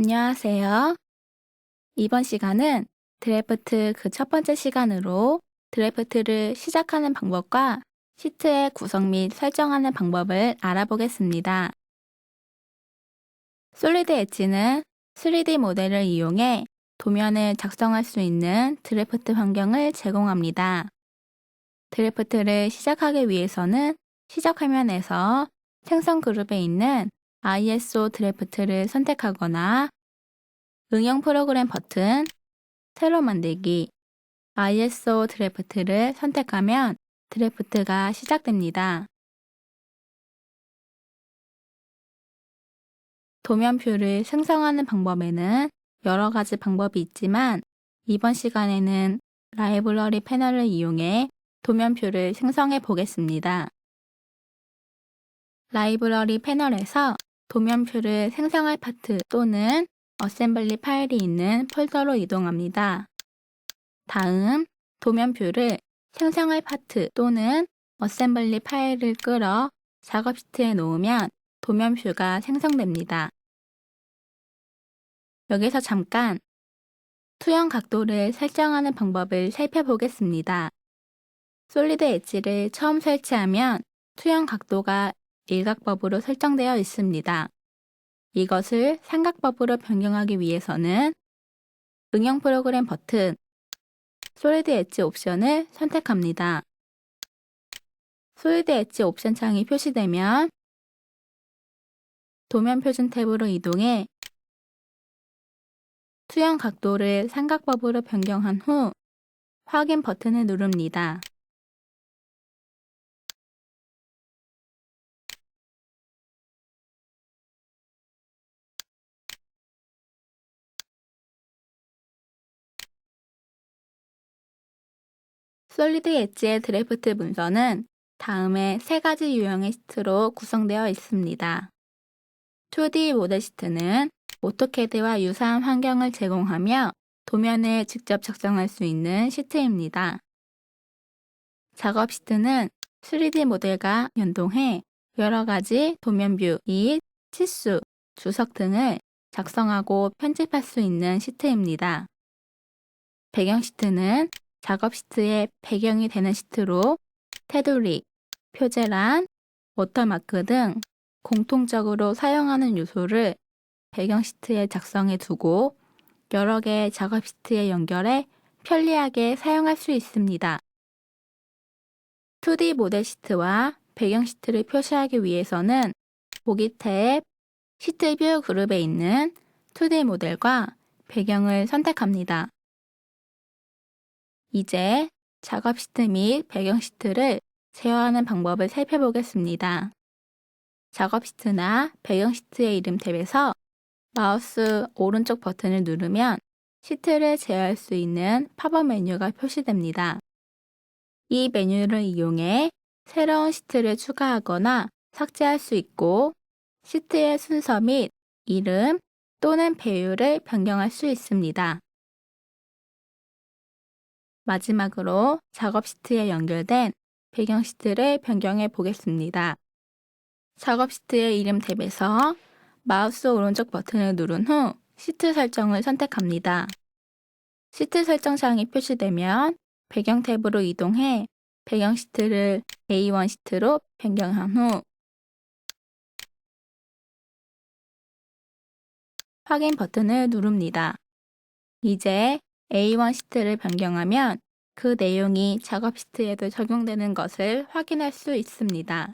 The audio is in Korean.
안녕하세요. 이번 시간은 드래프트 그 첫 번째 시간으로 드래프트를 시작하는 방법과 시트의 구성 및 설정하는 방법을 알아보겠습니다. 솔리드 엣지는 3D 모델을 이용해 도면을 작성할 수 있는 드래프트 환경을 제공합니다. 드래프트를 시작하기 위해서는 시작 화면에서 생성 그룹에 있는 ISO 드래프트를 선택하거나 응용 프로그램 버튼, 새로 만들기, ISO 드래프트를 선택하면 드래프트가 시작됩니다. 도면표를 생성하는 방법에는 여러 가지 방법이 있지만 이번 시간에는 라이브러리 패널을 이용해 도면표를 생성해 보겠습니다. 라이브러리 패널에서 도면표를 생성할 파트 또는 어셈블리 파일이 있는 폴더로 이동합니다. 다음 도면표를 생성할 파트 또는 어셈블리 파일을 끌어 작업 시트에 놓으면 도면표가 생성됩니다. 여기서 잠깐 투영 각도를 설정하는 방법을 살펴보겠습니다. 솔리드 엣지를 처음 설치하면 투영 각도가 일각법으로 설정되어 있습니다. 이것을 삼각법으로 변경하기 위해서는 응용 프로그램 버튼 솔리드 엣지 옵션을 선택합니다. 솔리드 엣지 옵션 창이 표시되면 도면 표준 탭으로 이동해 투영 각도를 삼각법으로 변경한 후 확인 버튼을 누릅니다. 솔리드 엣지의 드래프트 문서는 다음에 세 가지 유형의 시트로 구성되어 있습니다. 2D 모델 시트는 오토캐드와 유사한 환경을 제공하며 도면을 직접 작성할 수 있는 시트입니다. 작업 시트는 3D 모델과 연동해 여러 가지 도면 뷰및 치수, 주석 등을 작성하고 편집할 수 있는 시트입니다. 배경 시트는 작업 시트의 배경이 되는 시트로 테두리, 표제란, 워터마크 등 공통적으로 사용하는 요소를 배경 시트에 작성해 두고 여러 개의 작업 시트에 연결해 편리하게 사용할 수 있습니다. 2D 모델 시트와 배경 시트를 표시하기 위해서는 보기 탭, 시트 뷰 그룹에 있는 2D 모델과 배경을 선택합니다. 이제 작업 시트 및 배경 시트를 제어하는 방법을 살펴보겠습니다. 작업 시트나 배경 시트의 이름 탭에서 마우스 오른쪽 버튼을 누르면 시트를 제어할 수 있는 팝업 메뉴가 표시됩니다. 이 메뉴를 이용해 새로운 시트를 추가하거나 삭제할 수 있고 시트의 순서 및 이름 또는 배율을 변경할 수 있습니다. 마지막으로 작업 시트에 연결된 배경 시트를 변경해 보겠습니다. 작업 시트의 이름 탭에서 마우스 오른쪽 버튼을 누른 후 시트 설정을 선택합니다. 시트 설정창이 표시되면 배경 탭으로 이동해 배경 시트를 A1 시트로 변경한 후 확인 버튼을 누릅니다. 이제 A1 시트를 변경하면 그 내용이 작업 시트에도 적용되는 것을 확인할 수 있습니다.